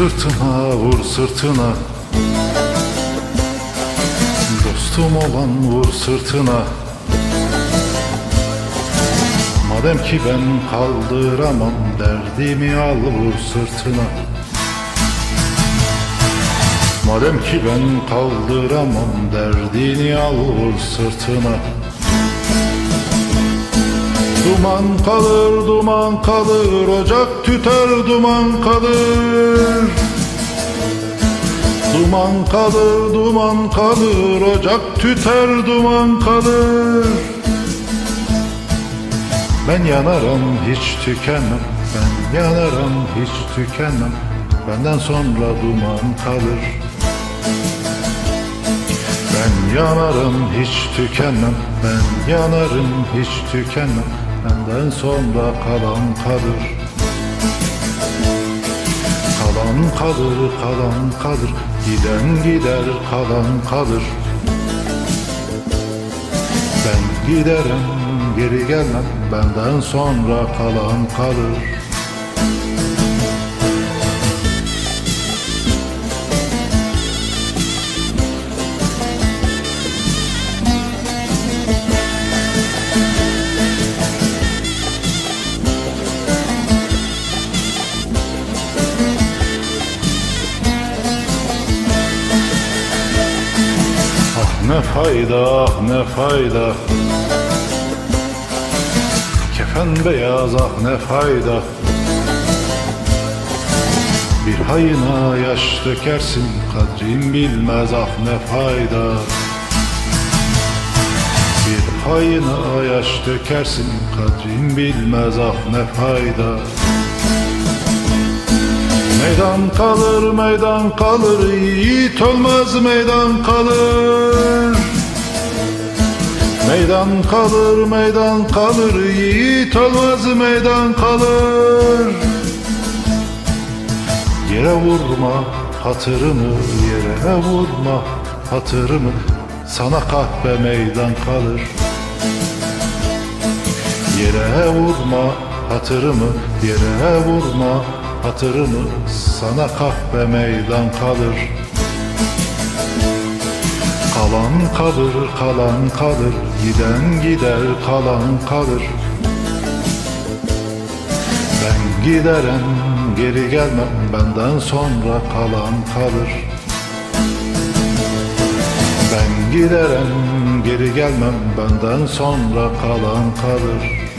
sırtına vur sırtına. Dostum olan vur sırtına. Madem ki ben kaldıramam derdimi al vur sırtına. Madem ki ben kaldıramam derdini al vur sırtına Duman kalır, duman kalır, ocak tüter, duman kalır. Duman kalır, duman kalır, ocak tüter, duman kalır. Ben yanarım, hiç tükenmem, ben yanarım, hiç tükenmem. Benden sonra duman kalır. Ben yanarım, hiç tükenmem, ben yanarım, hiç tükenmem. Benden sonra kalan kalır. Kalan kalır, kalan kalır, giden gider, kalan kalır. Ben giderim, geri gelmem, benden sonra kalan kalır. Ne fayda, ne fayda. Kefen beyaz, ah ne fayda. Bir hayına yaş dökersin Kadrin bilmez, ah ne fayda. Bir hayına yaş dökersin Kadrin bilmez, ah ne fayda Meydan kalır, meydan kalır, yiğit olmaz meydan kalır. Meydan kalır, meydan kalır, yiğit olmaz meydan kalır. Yere vurma hatırımı, yere vurma hatırımı, sana kahpe meydan kalır. Yere vurma hatırımı, yere vurma hatırımı, sana kahpe meydan kalır. Kalan kalır, kalan kalır, giden gider, kalan kalır. Ben giderim, geri gelmem, benden sonra kalan kalır. Ben giderim, geri gelmem, benden sonra kalan kalır.